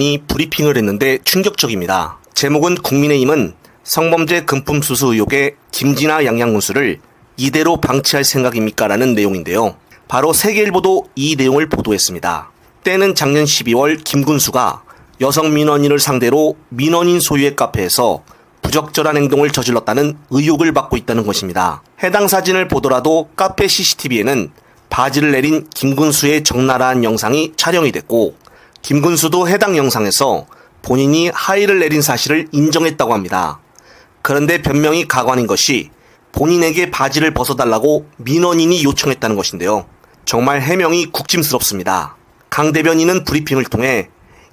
본인이 브리핑을 했는데 충격적입니다. 제목은 국민의힘은 성범죄 금품 수수 의혹에 김진아 양양군수를 이대로 방치할 생각입니까? 라는 내용인데요. 바로 세계일보도 이 내용을 보도했습니다. 때는 작년 12월 김군수가 여성 민원인을 상대로 민원인 소유의 카페에서 부적절한 행동을 저질렀다는 의혹을 받고 있다는 것입니다. 해당 사진을 보더라도 카페 CCTV에는 바지를 내린 김군수의 적나라한 영상이 촬영이 됐고 김군수도 해당 영상에서 본인이 하의를 내린 사실을 인정했다고 합니다. 그런데 변명이 가관인 것이 본인에게 바지를 벗어달라고 민원인이 요청했다는 것인데요. 정말 해명이 국짐스럽습니다. 강 대변인은 브리핑을 통해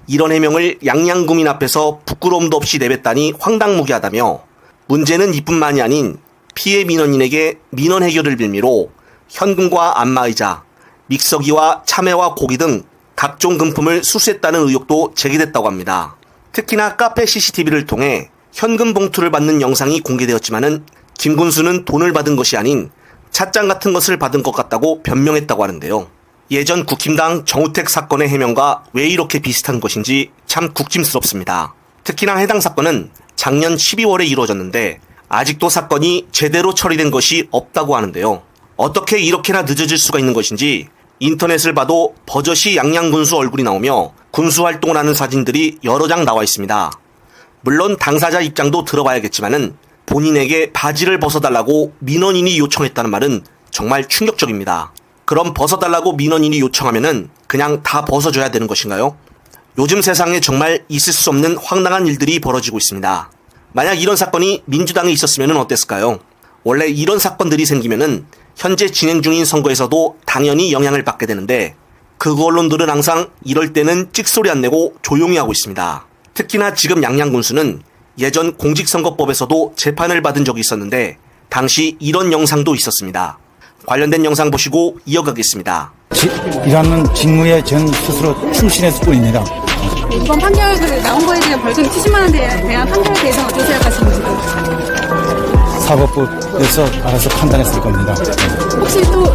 이런 해명을 양양구민 앞에서 부끄러움도 없이 내뱉다니 황당무계하다며 문제는 이뿐만이 아닌 피해 민원인에게 민원 해결을 빌미로 현금과 안마의자, 믹서기와 참외와 고기 등 각종 금품을 수수했다는 의혹도 제기됐다고 합니다. 특히나 카페 CCTV를 통해 현금 봉투를 받는 영상이 공개되었지만은 김군수는 돈을 받은 것이 아닌 찻장 같은 것을 받은 것 같다고 변명했다고 하는데요. 예전 국힘당 정우택 사건의 해명과 왜 이렇게 비슷한 것인지 참 국짐스럽습니다. 특히나 해당 사건은 작년 12월에 이루어졌는데 아직도 사건이 제대로 처리된 것이 없다고 하는데요. 어떻게 이렇게나 늦어질 수가 있는 것인지 인터넷을 봐도 버젓이 양양 군수 얼굴이 나오며 군수 활동을 하는 사진들이 여러 장 나와 있습니다. 물론 당사자 입장도 들어봐야겠지만은 본인에게 바지를 벗어달라고 민원인이 요청했다는 말은 정말 충격적입니다. 그럼 벗어달라고 민원인이 요청하면은 그냥 다 벗어줘야 되는 것인가요? 요즘 세상에 정말 있을 수 없는 황당한 일들이 벌어지고 있습니다. 만약 이런 사건이 민주당에 있었으면 어땠을까요? 원래 이런 사건들이 생기면은 현재 진행 중인 선거에서도 당연히 영향을 받게 되는데 그 언론들은 항상 이럴 때는 찍소리 안 내고 조용히 하고 있습니다. 특히나 지금 양양 군수는 예전 공직선거법에서도 재판을 받은 적이 있었는데 당시 이런 영상도 있었습니다. 관련된 영상 보시고 이어가겠습니다. 지- 일하는 직무에 전 스스로 충실했을 뿐입니다. 이번 판결 그 나온 거에 대한 벌금 70만 원에 대한 판결에 대해서 어떻게 생각하시는지 사법부에서 알아서 판단했을 겁니다. 혹시 또그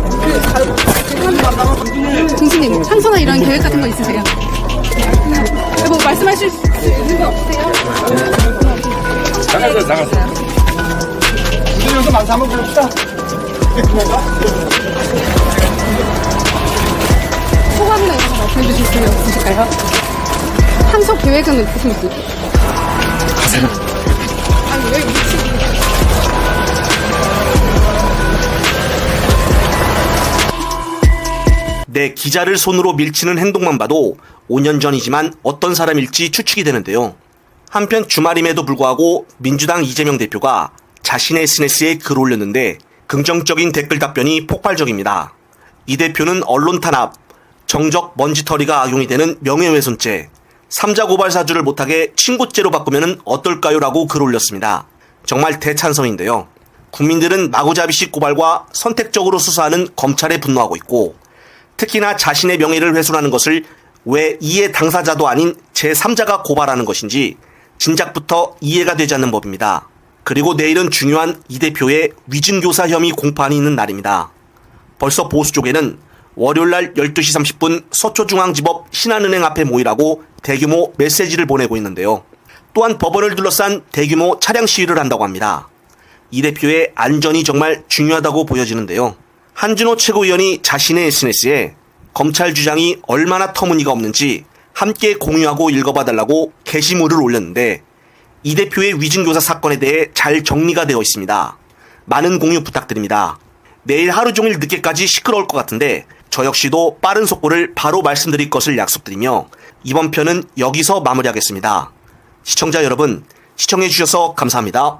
공수님 항소나 이런 계획 같은 거 있으세요? 뭐 말씀하실 수 있는 거 없으세요? 나가세요 나가세요 여기서 만사 한번 부릅시다. 소감이나 이런 거 말씀해 주실 수 있으실까요? 항소 계획은 무슨 있으세요? 아니 내 기자를 손으로 밀치는 행동만 봐도 5년 전이지만 어떤 사람일지 추측이 되는데요. 한편 주말임에도 불구하고 민주당 이재명 대표가 자신의 SNS에 글 올렸는데 긍정적인 댓글 답변이 폭발적입니다. 이 대표는 언론 탄압, 정적 먼지털이가 악용이 되는 명예훼손죄, 삼자 고발 사주를 못하게 친고죄로 바꾸면 어떨까요? 라고 글 올렸습니다. 정말 대찬성인데요. 국민들은 마구잡이식 고발과 선택적으로 수사하는 검찰에 분노하고 있고 특히나 자신의 명예를 훼손하는 것을 왜 이해 당사자도 아닌 제3자가 고발하는 것인지 진작부터 이해가 되지 않는 법입니다. 그리고 내일은 중요한 이 대표의 위증교사 혐의 공판이 있는 날입니다. 벌써 보수 쪽에는 월요일날 12시 30분 서초중앙지법 신한은행 앞에 모이라고 대규모 메시지를 보내고 있는데요. 또한 법원을 둘러싼 대규모 차량 시위를 한다고 합니다. 이 대표의 안전이 정말 중요하다고 보여지는데요. 한준호 최고위원이 자신의 SNS에 검찰 주장이 얼마나 터무니가 없는지 함께 공유하고 읽어봐달라고 게시물을 올렸는데 이 대표의 위증교사 사건에 대해 잘 정리가 되어 있습니다. 많은 공유 부탁드립니다. 내일 하루 종일 늦게까지 시끄러울 것 같은데 저 역시도 빠른 속보를 바로 말씀드릴 것을 약속드리며 이번 편은 여기서 마무리하겠습니다. 시청자 여러분, 시청해주셔서 감사합니다.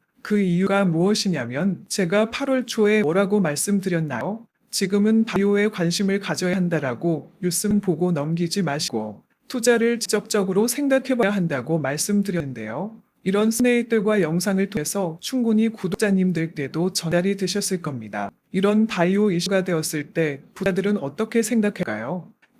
그 이유가 무엇이냐면 제가 8월 초에 뭐라고 말씀드렸나요? 지금은 바이오에 관심을 가져야 한다라고 뉴스는 보고 넘기지 마시고 투자를 지적적으로 생각해봐야 한다고 말씀드렸는데요. 이런 스네이들과 영상을 통해서 충분히 구독자님들께도 전달이 되셨을 겁니다. 이런 바이오 이슈가 되었을 때 부자들은 어떻게 생각할까요?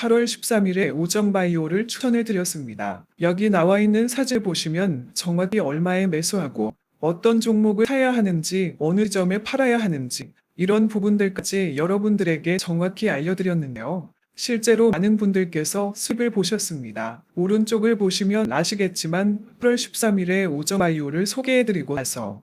8월 13일에 오정바이오를 추천해 드렸습니다. 여기 나와 있는 사진을 보시면 정확히 얼마에 매수하고 어떤 종목을 사야 하는지 어느 점에 팔아야 하는지 이런 부분들까지 여러분들에게 정확히 알려드렸는데요. 실제로 많은 분들께서 수익을 보셨습니다. 오른쪽을 보시면 아시겠지만 8월 13일에 오정바이오를 소개해드리고 나서